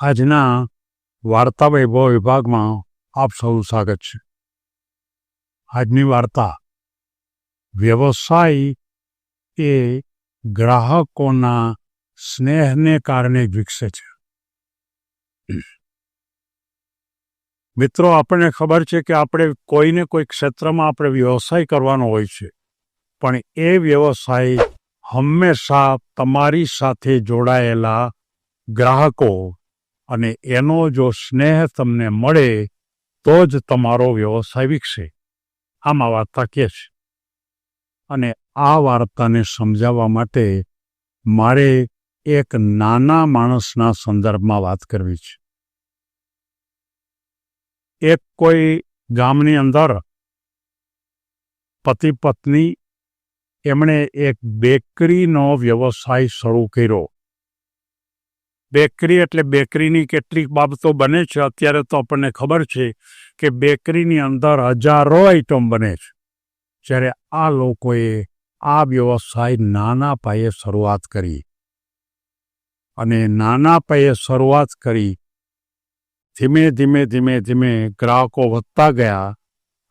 આજના વાર્તા વૈભવ વિભાગમાં આપ સૌ સ્વાગત છે. આજની વાર્તા વ્યવસાય એ ગ્રાહકોના સ્નેહને કારણે વિકસે છે. મિત્રો, આપણને ખબર છે કે આપણે કોઈને કોઈ ક્ષેત્રમાં આપણે વ્યવસાય કરવાનો હોય છે, પણ એ વ્યવસાય હંમેશા તમારી સાથે જોડાયેલા ગ્રાહકો અને એનો જો સ્નેહ તમને મળે, તો જ તમારો વ્યવસાય વિકસે. આમાં વાર્તા કે છે. અને આ વાર્તાને સમજાવવા માટે મારે એક નાના માણસના સંદર્ભમાં વાત કરવી છે. એક કોઈ ગામની અંદર પતિ પત્ની એમણે એક બેકરીનો વ્યવસાય શરૂ કર્યો. બેકરી એટલે બેકરીની કેટલીક બાબતો બને છે. અત્યારે તો આપણને ખબર છે કે બેકરીની અંદર હજારો આઈટમ બને છે. જ્યારે આ લોકોએ આ વ્યવસાય નાના પાયે શરૂઆત કરી. અને નાના પાયે શરૂઆત કરી, ધીમે ધીમે ધીમે ધીમે ગ્રાહકો વધતા ગયા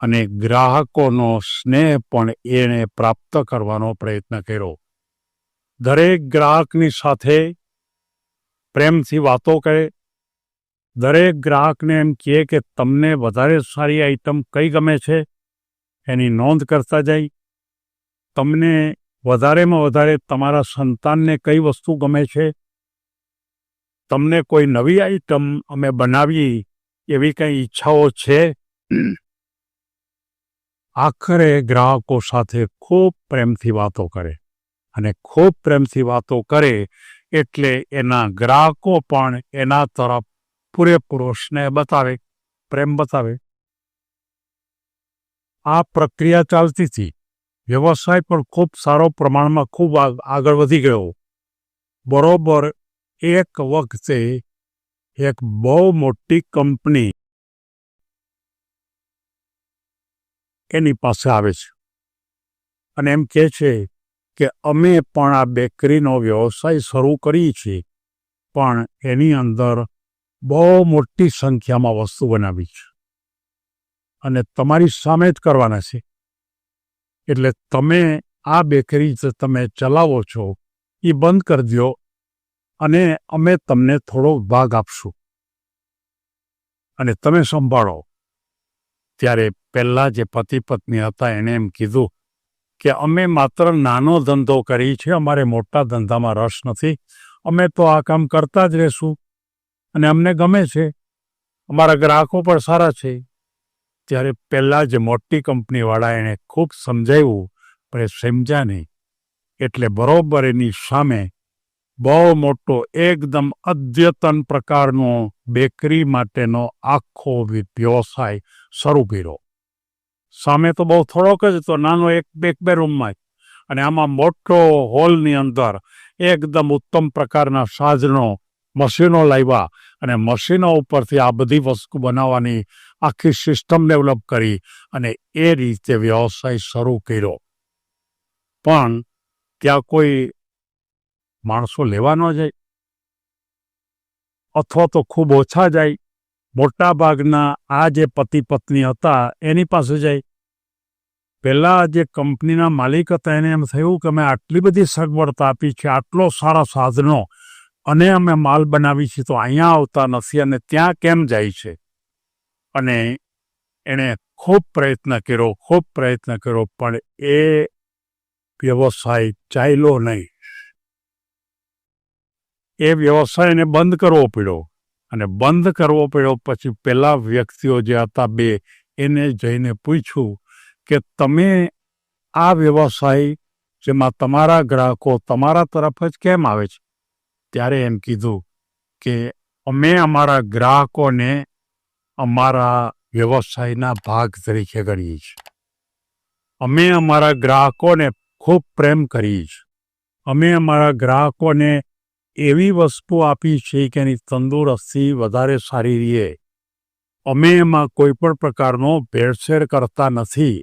અને ગ્રાહકોનો સ્નેહ પણ એણે પ્રાપ્ત કરવાનો પ્રયત્ન કર્યો. દરેક ગ્રાહકની સાથે પ્રેમથી વાતો કરે. દરેક ગ્રાહકને એમ કહે કે તમને વધારે સારી આઈટમ કઈ ગમે છે? એની નોંધ કરતા જાય. તમને વધારેમાં વધારે તમારા સંતાનને કઈ વસ્તુ ગમે છે? તમને કોઈ નવી આઈટમ અમે બનાવી એવી કંઈ ઈચ્છાઓ છે? આખરે ગ્રાહકો સાથે ખૂબ પ્રેમથી વાતો કરે અને ખૂબ પ્રેમથી વાતો કરે એટલે એના ગ્રાહકો પણ એના તરફ પૂરેપૂરો બતાવે, પ્રેમ બતાવે. આ પ્રક્રિયા ચાલતી હતી. વ્યવસાય પણ ખૂબ સારો પ્રમાણમાં ખૂબ આગળ વધી ગયો. બરોબર એક વખતે એક બહુ મોટી કંપની એની પાસે આવે છે. અને એમ કહે છે કે અમે પણ આ બેકરીનો વ્યવસાય શરૂ કરી છીએ પણ એની અંદર બહુ મોટી સંખ્યામાં વસ્તુ બનાવી છે. અને તમારી સામે જ કરવાના છે. એટલે તમે આ બેકરી જે તમે ચલાવો છો, એ બંધ કરી દો અને અમે તમને થોડો ભાગ આપશું. અને તમે સંભાળો. ત્યારે પહેલાં જે પતિ પત્ની હતા, એણે એમ કીધું કે અમે માત્ર નાનો ધંધો કરી છે, અમારે મોટા ધંધામાં રસ નથી. અમે તો આ કામ કરતા જ રહેશું. અને અમને ગમે છે. અમારા ગ્રાહકો પણ સારા છે. ત્યારે પહેલાં જ મોટી કંપનીવાળા એણે ખૂબ સમજાવ્યું, પણ એ સમજ્યા નહીં. એટલે બરોબર એની સામે બહુ મોટો, એકદમ અદ્યતન પ્રકારનો બેકરી માટેનો આખો વ્યવસાય શરૂ કર્યો. સામે તો બહુ થોડોક જ હતો, નાનો એક એક બે રૂમમાં અને આમાં મોટો હોલની અંદર એકદમ ઉત્તમ પ્રકારના સાધનો મશીનો લાવ્યા અને મશીનો ઉપરથી આ બધી વસ્તુ બનાવવાની આખી સિસ્ટમ ડેવલપ કરી અને એ રીતે વ્યવસાય શરૂ કર્યો. પણ ત્યાં કોઈ માણસો લેવા ન જાય. અથવા તો ખૂબ ઓછા જાય. મોટા ભાગના આ જે પતિ પત્ની હતા, એની પાસે જાય પહેલાં જે કંપનીના માલિક હતા, એને એમ થયું કે અમે આટલી બધી સગવડતા આપી છે, આટલો સારા સાધનો અને અમે માલ બનાવી છીએ તો અહીંયા આવતા નથી અને ત્યાં કેમ જાય છે? અને એણે ખૂબ પ્રયત્ન કર્યો, ખૂબ પ્રયત્ન કર્યો, પણ એ વ્યવસાય ચાલ્યો નહીં. એ વ્યવસાયને બંધ કરવો પડ્યો. અને બંધ કરવો પડ્યો. પછી પહેલાં વ્યક્તિઓ જે હતા બે, એને જઈને પૂછ્યું કે તમે આ વ્યવસાય જેમાં તમારા ગ્રાહકો તમારા તરફ જ કેમ આવે છે? ત્યારે એમ કીધું કે અમે અમારા ગ્રાહકોને અમારા વ્યવસાયના ભાગ તરીકે કરીએ છીએ. અમે અમારા ગ્રાહકોને ખૂબ પ્રેમ કરીએ છીએ. અમે અમારા ગ્રાહકોને એવી વસ્તુ આપી છે કે એની તંદુરસ્તી વધારે સારી રહે. અમે એમાં કોઈ પણ પ્રકારનો ભેળસેળ કરતા નથી.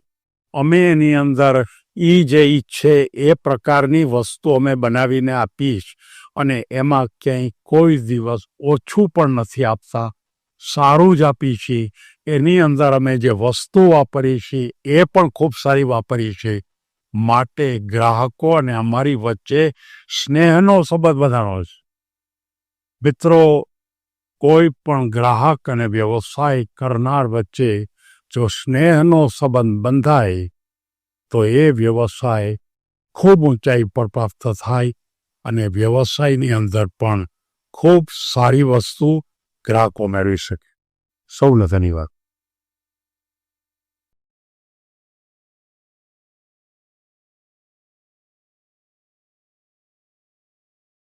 અમે એની અંદર એ જે ઈચ્છે એ પ્રકારની વસ્તુ અમે બનાવીને આપીશ અને એમાં ક્યાંય કોઈ દિવસ ઓછું પણ નથી આપતા. સારું જ આપી છીએ એની અંદર અમે જે વસ્તુ વાપરી છીએ એ પણ ખૂબ સારી વાપરી છે. માટે ગ્રાહકો અને અમારી વચ્ચે સ્નેહનો સંબંધ વધારો છે. મિત્રો, કોઈ પણ ગ્રાહક અને વ્યવસાય કરનાર વચ્ચે જો સ્નેહનો સંબંધ બંધાય, તો એ વ્યવસાય ખૂબ ઊંચાઈ પર પ્રાપ્ત થાય અને વ્યવસાયની અંદર પણ ખૂબ સારી વસ્તુ ગ્રાહકો મેળવી શકે. સૌને ધન્યવાદ.